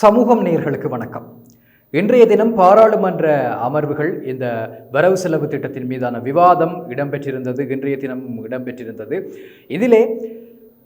சமூகம் நேர்களுக்கு வணக்கம். இன்றைய தினம் பாராளுமன்ற அமர்வுகள் இந்த வரவு செலவு திட்டத்தின் மீதான விவாதம் இடம்பெற்றிருந்தது இன்றைய தினம் இடம்பெற்றிருந்தது. இதிலே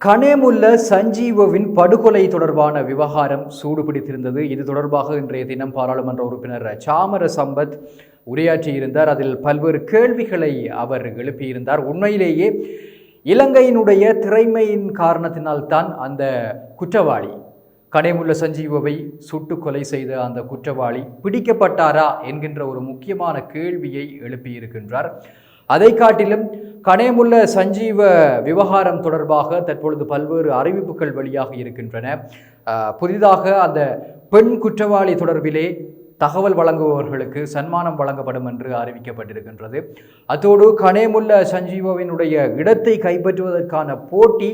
கனேமுல்ல சஞ்சீவவின் படுகொலை தொடர்பான விவகாரம் சூடுபிடித்திருந்தது. இது தொடர்பாக இன்றைய தினம் பாராளுமன்ற உறுப்பினர் சாமர சம்பத் உரையாற்றியிருந்தார். அதில் பல்வேறு கேள்விகளை அவர் எழுப்பியிருந்தார். உண்மையிலேயே இலங்கையினுடைய திறமையின் காரணத்தினால்தான் அந்த குற்றவாளி கடைமுள்ள சஞ்சீவவை சுட்டு கொலை செய்த அந்த குற்றவாளி பிடிக்கப்பட்டாரா என்கின்ற ஒரு முக்கியமான கேள்வியை எழுப்பியிருக்கின்றார். அதை காட்டிலும் கனேமுள்ள சஞ்சீவ விவகாரம் தொடர்பாக தற்பொழுது பல்வேறு அறிவிப்புகள் வெளியாக இருக்கின்றன. புதிதாக அந்த பெண் குற்றவாளி தொடர்பிலே தகவல் வழங்குபவர்களுக்கு சன்மானம் வழங்கப்படும் என்று அறிவிக்கப்பட்டிருக்கின்றது. அதோடு கனேமுல்ல சஞ்சீவவினுடைய இடத்தை கைப்பற்றுவதற்கான போட்டி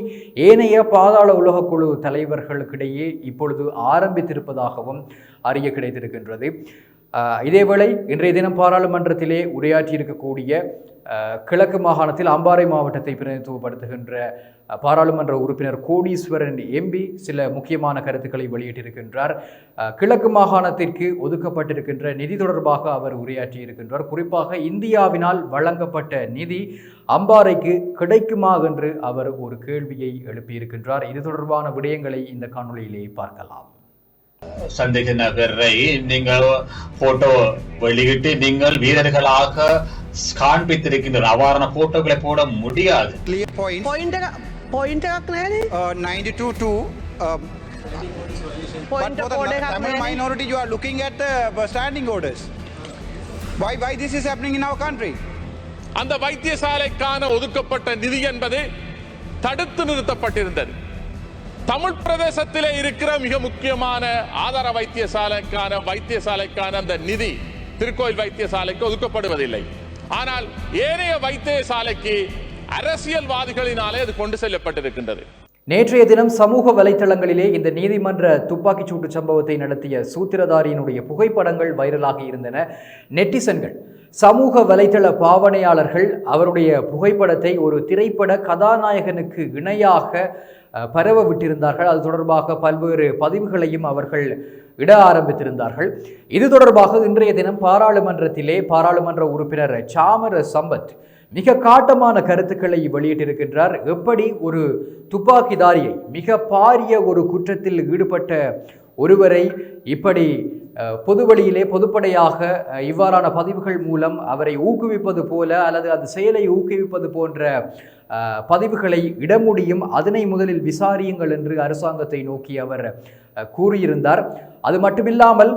ஏனைய பாதாள உலகக்குழு தலைவர்களுக்கிடையே இப்பொழுது ஆரம்பித்திருப்பதாகவும் அறிய கிடைத்திருக்கின்றது. இதேவேளை இன்றைய தினம் பாராளுமன்றத்திலே உரையாற்றியிருக்கக்கூடிய இருக்கக்கூடிய கிழக்கு மாகாணத்தில் அம்பாறை மாவட்டத்தை பிரதிநிதித்துவப்படுத்துகின்ற பாராளுமன்ற உறுப்பினர் கோடீஸ்வரன் எம்பி சில முக்கியமான கருத்துக்களை வெளியிட்டிருக்கின்றார். கிழக்கு மாகாணத்திற்கு ஒதுக்கப்பட்டிருக்கின்ற நிதி தொடர்பாக அவர் உரையாற்றியிருக்கின்றார். குறிப்பாக இந்தியாவினால் வழங்கப்பட்ட நிதி அம்பாறைக்கு கிடைக்குமா என்று அவர் ஒரு கேள்வியை எழுப்பியிருக்கின்றார். இது தொடர்பான விடயங்களை இந்த காணொலியிலே பார்க்கலாம். சந்தேக நபரை நீங்கள் போட்டோ வெளியிட்டு நீங்கள் வீரர்களாக காண்பித்திருக்கின்ற அவ்வாறான போட்டோக்களை போட முடியாது. Looking at happening அந்த வைத்தியசாலைக்கான ஒதுக்கப்பட்ட நிதி என்பது தடுத்து நிறுத்தப்பட்டிருந்தது. தமிழ் பிரதேசத்திலே இருக்கிற மிக முக்கியமான ஆதார வைத்தியசாலைக்கான வைத்தியசாலைக்கான அந்த நிதி திருக்கோயில் வைத்தியசாலைக்கு ஒதுக்கப்படுவதில்லை. ஆனால் ஏனைய வைத்தியசாலைக்கு அரசியல்வாதிகளினாலே அது கொண்டு செல்லப்பட்டிருக்கின்றது. நேற்றைய தினம் சமூக வலைத்தளங்களிலே இந்த நீதிமன்ற துப்பாக்கிச் சூட்டு சம்பவத்தை நடத்திய சூத்திரதாரியினுடைய புகைப்படங்கள் வைரலாகி இருந்தன. நெட்டிசன்கள் சமூக வலைத்தள பாவனையாளர்கள் அவருடைய புகைப்படத்தை ஒரு திரைப்பட கதாநாயகனுக்கு இணையாக பரவ விட்டிருந்தார்கள். அது தொடர்பாக பல்வேறு பதிவுகளையும் அவர்கள் இட ஆரம்பித்திருந்தார்கள். இது தொடர்பாக இன்றைய தினம் பாராளுமன்றத்திலே பாராளுமன்ற உறுப்பினர் சாமர சம்பத் மிக காட்டமான கருத்துக்களை வெளியிட்டிருக்கின்றார். எப்படி ஒரு துப்பாக்கிதாரியை மிக பாரிய ஒரு குற்றத்தில் ஈடுபட்ட ஒருவரை இப்படி பொதுவழியிலே பொதுப்படையாக இவ்வாறான பதிவுகள் மூலம் அவரை ஊக்குவிப்பது போல அல்லது அந்த செயலை ஊக்குவிப்பது போன்ற பதிவுகளை இட முடியும் அதனை முதலில் விசாரியுங்கள் என்று அரசாங்கத்தை நோக்கி அவர் கூறியிருந்தார். அது மட்டுமில்லாமல்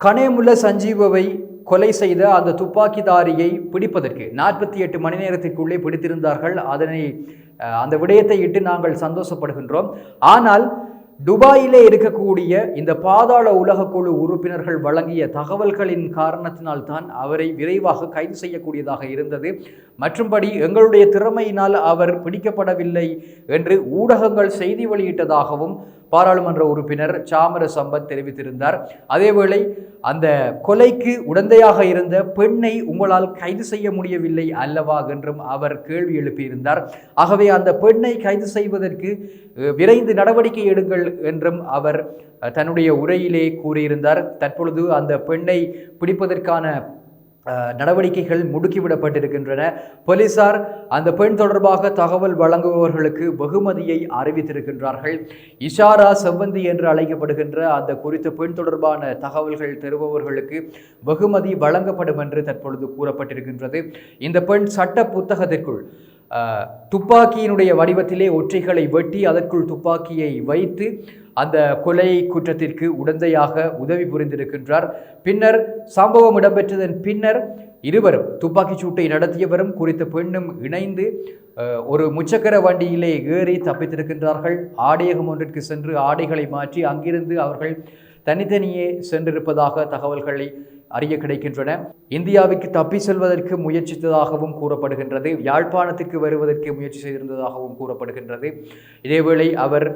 கனேமுல்ல சஞ்சீவவை கொலை செய்த அந்த துப்பாக்கிதாரியை பிடிப்பதற்கு நாற்பத்தி எட்டு மணி நேரத்திற்குள்ளே பிடித்திருந்தார்கள். அதனை அந்த விடயத்தை இட்டு நாங்கள் சந்தோஷப்படுகின்றோம். ஆனால் துபாயிலே இருக்கக்கூடிய இந்த பாதாள உலகக்குழு உறுப்பினர்கள் வழங்கிய தகவல்களின் காரணத்தினால் தான் அவரை விரைவாக கைது செய்யக்கூடியதாக இருந்தது. மற்றும்படி எங்களுடைய திறமையினால் அவர் பிடிக்கப்படவில்லை என்று ஊடகங்கள் செய்தி வெளியிட்டதாகவும் பாராளுமன்ற உறுப்பினர் சாமர சம்பத் தெரிவித்திருந்தார். அதேவேளை அந்த கொலைக்கு உடந்தையாக இருந்த பெண்ணை உங்களால் கைது செய்ய முடியவில்லை அல்லவா என்றும் அவர் கேள்வி எழுப்பியிருந்தார். ஆகவே அந்த பெண்ணை கைது செய்வதற்கு விரைந்து நடவடிக்கை எடுங்கள் என்றும் அவர் தன்னுடைய உரையிலே கூறியிருந்தார். தற்பொழுது அந்த பெண்ணை பிடிப்பதற்கான நடவடிக்கைகள் முடுக்கிவிடப்பட்டிருக்கின்றன. போலீசார் அந்த பெண் தொடர்பாக தகவல் வழங்குபவர்களுக்கு வெகுமதியை அறிவித்திருக்கின்றார்கள். இஷாரா செவ்வந்தி என்று அழைக்கப்படுகின்ற அந்த குறித்த பெண் தொடர்பான தகவல்கள் தருபவர்களுக்கு வெகுமதி வழங்கப்படும் என்று தற்பொழுது கூறப்பட்டிருக்கின்றது. இந்த பெண் சட்ட புத்தகத்திற்குள் துப்பாக்கியினுடைய வடிவத்திலே ஒற்றைகளை வெட்டி அதற்குள் துப்பாக்கியை வைத்து அந்த கொலை குற்றத்திற்கு உடந்தையாக உதவி புரிந்திருக்கின்றார். பின்னர் சம்பவம் இடம்பெற்றதன் பின்னர் இருவரும் துப்பாக்கிச் சூட்டை நடத்தியவரும் குறித்த பெண்ணும் இணைந்து ஒரு முச்சக்கர வண்டியிலே ஏறி தப்பித்திருக்கின்றார்கள். ஆடையகம் ஒன்றிற்கு சென்று ஆடைகளை மாற்றி அங்கிருந்து அவர்கள் தனித்தனியே சென்றிருப்பதாக தகவல்களை அறிய கிடைக்கின்றன. இந்தியாவுக்கு தப்பி செல்வதற்கு முயற்சித்ததாகவும் கூறப்படுகின்றது. யாழ்ப்பாணத்திற்கு வருவதற்கு முயற்சி செய்திருந்ததாகவும் கூறப்படுகின்றது. இதேவேளை அவர்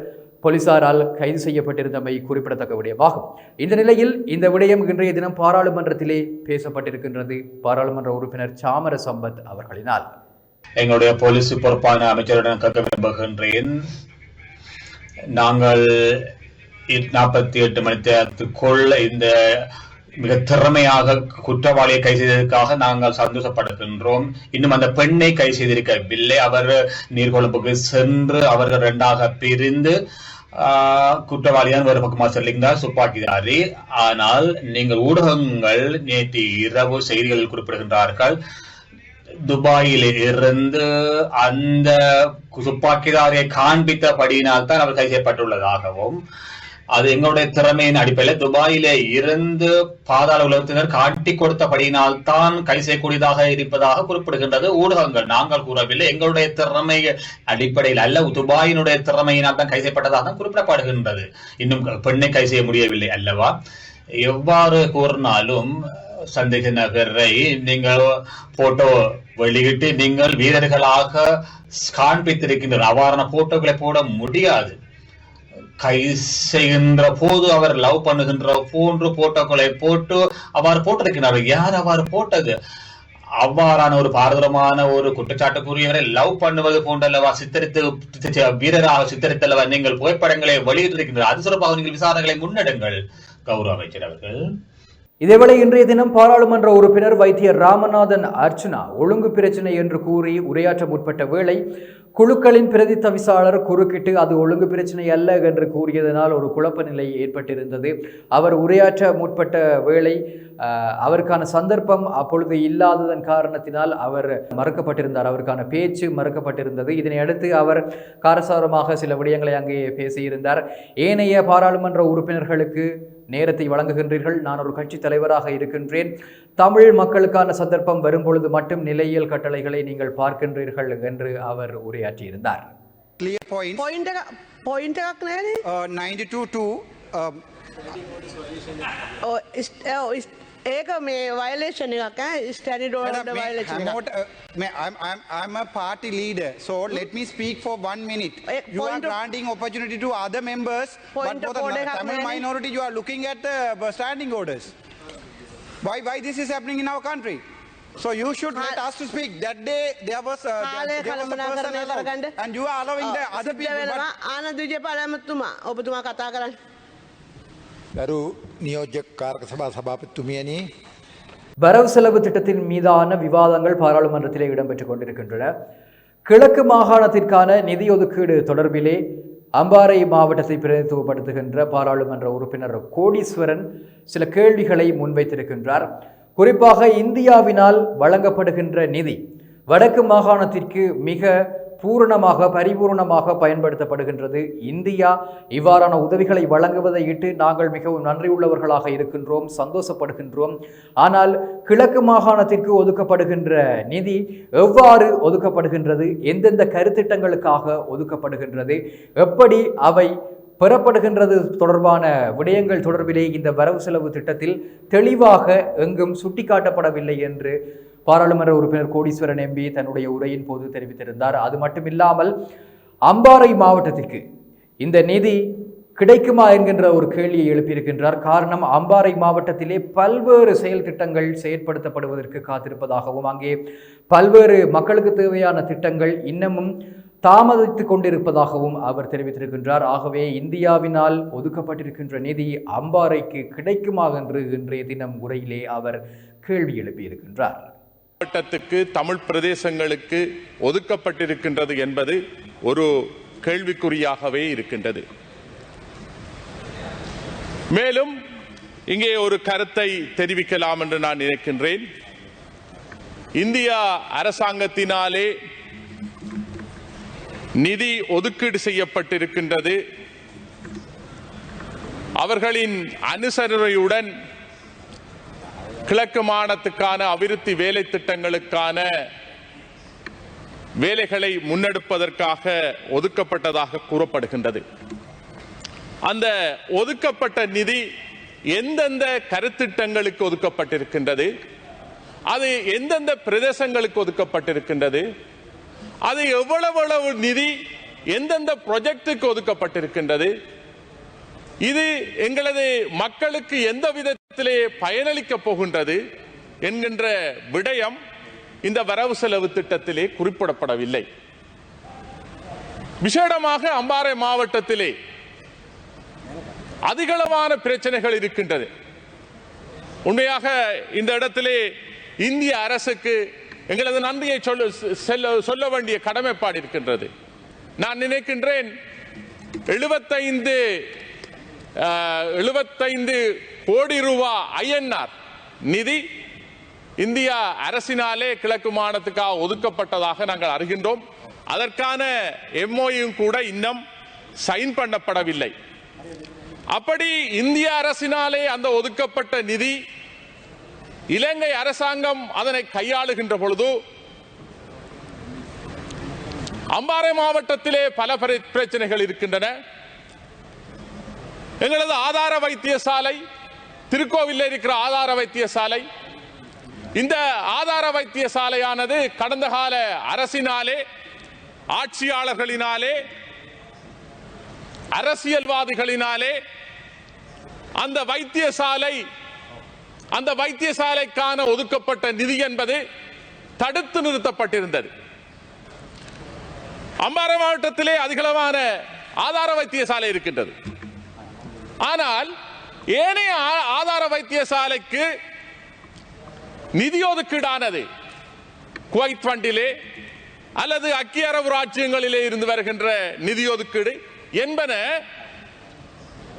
போலீசாரால் கைது செய்யப்பட்டிருந்தமை குறிப்பிடத்தக்க விடயமாகும் இந்த நிலையில் இந்த விடயம் இன்றைய தினம் பாராளுமன்றத்திலே பேசப்பட்டிருக்கின்றது. பாராளுமன்ற உறுப்பினர் சாமர சம்பத் அவர்களினால். எங்களுடைய போலீஸ் பொறுப்பான அமைச்சரிடம் கற்க விரும்புகின்றேன். நாங்கள் நாற்பத்தி எட்டு மணி நேரத்துக்குள் இந்த மிக திறமையாக குற்றவாளியை கை செய்ததற்காக நாங்கள் சந்தோஷப்படுகின்றோம். இன்னும் அந்த பெண்ணை கை செய்திருக்கவில்லை. அவர் நீர்கொழும்புக்கு சென்று அவர்கள் இரண்டாக பிரிந்து குற்றவாளியான ஒரு பக்கமாக செல்லுங்கிறார் துப்பாக்கிதாரி ஆனால் நீங்கள் ஊடகங்கள் நேற்று இரவு செய்திகளில் குறிப்பிடுகின்றார்கள் துபாயில் இருந்து அந்த துப்பாக்கிதாரியை காண்பித்தபடியினால் தான் அவர் கைது செய்யப்பட்டுள்ளதாகவும் அது எங்களுடைய திறமையின் அடிப்படையில் துபாயிலே இருந்து பாதாள உலகத்தினர் காட்டி கொடுத்தபடியினால் தான் கை செய்யக்கூடியதாக இருப்பதாக குறிப்பிடுகின்றது ஊடகங்கள். நாங்கள் கூறவில்லை. எங்களுடைய திறமை அடிப்படையில் அல்ல துபாயினுடைய திறமையினால் தான் கை செய்யப்பட்டதாக தான் குறிப்பிடப்படுகின்றது. இன்னும் பெண்ணை கை செய்ய முடியவில்லை அல்லவா? எவ்வாறு கூறினாலும் சந்தேக நகரை நீங்கள் போட்டோ வெளியிட்டு நீங்கள் வீரர்களாக காண்பித்திருக்கின்ற அவ்வாறான போட்டோக்களை போட முடியாது. கை செய்கின்ற போது அவர் லவ் பண்ணுகின்ற போன்று போட்டோக்களை போட்டு அவ்வாறு போட்டிருக்கிறார் யார் அவ்வாறு போட்டது? அவ்வாறான ஒரு பாரதூரமான ஒரு குற்றச்சாட்டுக்குரியவரை லவ் பண்ணுவது போன்றல்லவா சித்தரித்து வீரராக சித்தரித்தல்லவா நீங்கள் புகைப்படங்களை வெளியிட்டிருக்கின்றனர். அது சிறப்பாக நீங்கள் விசாரணைகளை முன்னெடுங்கள் கௌரவ அமைச்சர் அவர்கள். இதேவேளை இன்றைய தினம் பாராளுமன்ற உறுப்பினர் வைத்தியர் ராமநாதன் அர்ச்சனா ஒழுங்கு பிரச்சினை என்று கூறி உரையாற்ற முற்பட்ட வேளை குழுக்களின் பிரதி தவிசாளர் குறுக்கிட்டு அது ஒழுங்கு பிரச்சினை அல்ல என்று கூறியதனால் ஒரு குழப்ப நிலை ஏற்பட்டிருந்தது. அவர் உரையாற்ற முற்பட்ட வேளை அவருக்கான சந்தர்ப்பம் அப்பொழுது இல்லாததன் காரணத்தினால் அவர் மறுக்கப்பட்டிருந்தார். அவருக்கான பேச்சு மறுக்கப்பட்டிருந்தது. இதனையடுத்து அவர் காரசாரமாக சில விடயங்களை அங்கே பேசியிருந்தார். ஏனைய பாராளுமன்ற உறுப்பினர்களுக்கு நேரத்தை வழங்குகின்றீர்கள். நான் ஒரு கட்சி தலைவராக இருக்கின்றேன். தமிழ் மக்களுக்கான சந்தர்ப்பம் வரும்பொழுது மட்டும் நிலையியல் கட்டளைகளை நீங்கள் பார்க்கின்றீர்கள் என்று அவர் உரையாற்றியிருந்தார். Clear point point point ninety two two एक में violation का steroid violation I'm not, uh, I'm, I'm, I'm a party leader so let me speak for one minute you are granting opportunity to other members but for the Tamil minority you are looking at the standing orders why why this is happening in our country So you should let us to speak. That day there was uh, there, there was a person allowed, and you are allowing the other people. But... கரு நியோஜக் காரக சபா சபாபத்துமியனி வரவு செலவு திட்டத்தின் மீதான விவாதங்கள் பாராளுமன்றத்திலே இடம்பெற்றுக் கொண்டிருக்கின்றன. கிழக்கு மாகாணத்திற்கான நிதி ஒதுக்கீடு தொடர்பிலே அம்பாறை மாவட்டத்தை பிரதிநிதித்துவப்படுத்துகின்ற பாராளுமன்ற உறுப்பினர் கோடீஸ்வரன் சில கேள்விகளை முன்வைத்திருக்கின்றார். குறிப்பாக இந்தியாவினால் வழங்கப்படுகின்ற நிதி வடக்கு மாகாணத்திற்கு மிக பூரணமாக பரிபூரணமாக பயன்படுத்தப்படுகின்றது. இந்தியா இவ்வாறான உதவிகளை வழங்குவதை இட்டு நாங்கள் மிகவும் நன்றியுள்ளவர்களாக இருக்கின்றோம் சந்தோஷப்படுகின்றோம். ஆனால் கிழக்கு மாகாணத்திற்கு ஒதுக்கப்படுகின்ற நிதி எவ்வாறு ஒதுக்கப்படுகின்றது? எந்தெந்த கருத்திட்டங்களுக்காக ஒதுக்கப்படுகின்றது? எப்படி அவை பெறப்படுகின்றது தொடர்பான விடயங்கள் தொடர்பிலே இந்த வரவு செலவு திட்டத்தில் தெளிவாக எங்கும் சுட்டிக்காட்டப்படவில்லை என்று பாராளுமன்ற உறுப்பினர் கோடீஸ்வரன் எம்பி தன்னுடைய உரையின் போது தெரிவித்திருந்தார். அது மட்டுமில்லாமல் அம்பாறை மாவட்டத்திற்கு இந்த நிதி கிடைக்குமா என்கின்ற ஒரு கேள்வியை எழுப்பியிருக்கின்றார். காரணம் அம்பாறை மாவட்டத்திலே பல்வேறு செயல் திட்டங்கள் செயற்படுத்தப்படுவதற்கு காத்திருப்பதாகவும் அங்கே பல்வேறு மக்களுக்கு தேவையான திட்டங்கள் இன்னமும் தாமதித்து கொண்டிருப்பதாகவும் அவர் தெரிவித்திருக்கின்றார். ஆகவே இந்தியாவினால் ஒதுக்கப்பட்டிருக்கின்ற நிதி அம்பாறைக்கு கிடைக்குமா என்று இன்றைய தினம் உரையிலே அவர் கேள்வி எழுப்பியிருக்கின்றார். மாவட்டத்துக்கு தமிழ் பிரதேசங்களுக்கு ஒதுக்கப்பட்டிருக்கின்றது என்பது ஒரு கேள்விக்குறியாகவே இருக்கின்றது. மேலும் இங்கே ஒரு கருத்தை தெரிவிக்கலாம் என்று நான் நினைக்கின்றேன். இந்தியா அரசாங்கத்தினாலே நிதி ஒதுக்கீடு செய்யப்பட்டிருக்கின்றது. அவர்களின் அனுசரணையுடன் கிழக்கு மாநிலத்துக்கான அபிவிருத்தி வேலை திட்டங்களுக்கான வேலைகளை முன்னெடுப்பதற்காக ஒதுக்கப்பட்டதாக கூறப்படுகின்றது. அந்த ஒதுக்கப்பட்ட நிதி எந்தெந்த கருத்திட்டங்களுக்கு ஒதுக்கப்பட்டிருக்கின்றது? அது எந்தெந்த பிரதேசங்களுக்கு ஒதுக்கப்பட்டிருக்கின்றது? அது எவ்வளவு எவ்வளவு நிதி எந்தெந்த ப்ரொஜெக்டுக்கு ஒதுக்கப்பட்டிருக்கின்றது? இது எங்களது மக்களுக்கு எந்த விதத்திலே பயனளிக்க போகின்றது என்கின்ற விடயம் இந்த வரவு செலவு திட்டத்திலே குறிப்பிடப்படவில்லை. விசேடமாக அம்பாறை மாவட்டத்திலே அதிகளவான பிரச்சனைகள் இருக்கின்றது. உண்மையாக இந்த இடத்திலே இந்திய அரசுக்கு எங்களது நன்றியை சொல்ல சொல்ல வேண்டிய கடமைப்பாடு இருக்கின்றது. நான் நினைக்கின்றேன் எழுபத்தைந்து எழுபத்தைந்து கோடி ரூபா ஐஎன்ஆர் நிதி இந்தியா அரசினாலே கிழக்கு மாநிலத்துக்காக ஒதுக்கப்பட்டதாக நாங்கள் அறிகின்றோம். அதற்கான எம்ஓயும் கூட இன்னும் சைன் பண்ணப்படவில்லை. அப்படி இந்திய அரசினாலே அந்த ஒதுக்கப்பட்ட நிதி இலங்கை அரசாங்கம் அதனை கையாளுகின்ற பொழுது அம்பாறை மாவட்டத்திலே பல பிரச்சனைகள் இருக்கின்றன. எங்களது ஆதார வைத்தியசாலை திருக்கோவிலில் இருக்கிற ஆதார வைத்தியசாலை. இந்த ஆதார வைத்தியசாலையானது கடந்த கால அரசினாலே ஆட்சியாளர்களினாலே அரசியல்வாதிகளினாலே அந்த வைத்தியசாலை அந்த வைத்தியசாலைக்கான ஒதுக்கப்பட்ட நிதி என்பது தடுத்து நிறுத்தப்பட்டிருந்தது. அம்பாறை மாவட்டத்திலே அதிகளவான ஆதார வைத்தியசாலை இருக்கின்றது. ஆனால் ஏனைய ஆ- ஆதார வைத்தியசாலைக்கு நிதி ஒதுக்கீடானது குவைத் ஃபண்டிலே அல்லது அக்கிய அரபு ராஜ்யங்களிலே இருந்து வருகின்ற நிதி ஒதுக்கீடு என்பன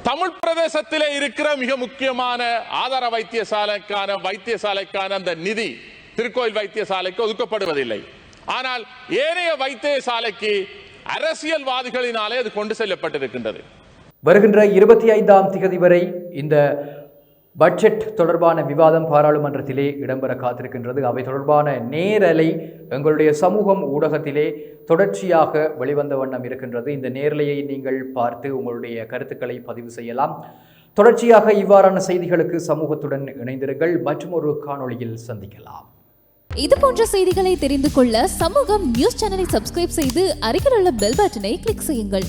தமிழ் பிரதேசத்திலே இருக்கிற மிக முக்கியமான ஆதார வைத்தியசாலைக்கான வைத்தியசாலைக்கான அந்த நிதி திருக்கோயில் வைத்தியசாலைக்கு ஒதுக்கப்படுவதில்லை. ஆனால் ஏனைய வைத்தியசாலைக்கு அரசியல்வாதிகளினாலே அது கொண்டு செல்லப்பட்டிருக்கின்றது. வருகின்ற இருபத்தி ஐந்தாம் திகதி வரை இந்த பட்ஜெட் தொடர்பான விவாதம் பாராளுமன்றத்திலே இடம்பெற காத்திருக்கின்றது. அவை தொடர்பான நேரலை எங்களுடைய சமூகம் ஊடகத்திலே தொடர்ச்சியாக வெளிவந்த வண்ணம் இருக்கின்றது. இந்த நேரலையை நீங்கள் பார்த்து உங்களுடைய கருத்துக்களை பதிவு செய்யலாம். தொடர்ச்சியாக இவ்வாறான செய்திகளுக்கு சமூகத்துடன் இணைந்திருங்கள். மற்றும் ஒரு காணொளியில் சந்திக்கலாம். இது போன்ற செய்திகளை தெரிந்து கொள்ள சமூகம் நியூஸ் சேனலை சப்ஸ்கிரைப் செய்து அருகில் உள்ள பெல் பட்டனை கிளிக் செய்யுங்கள்.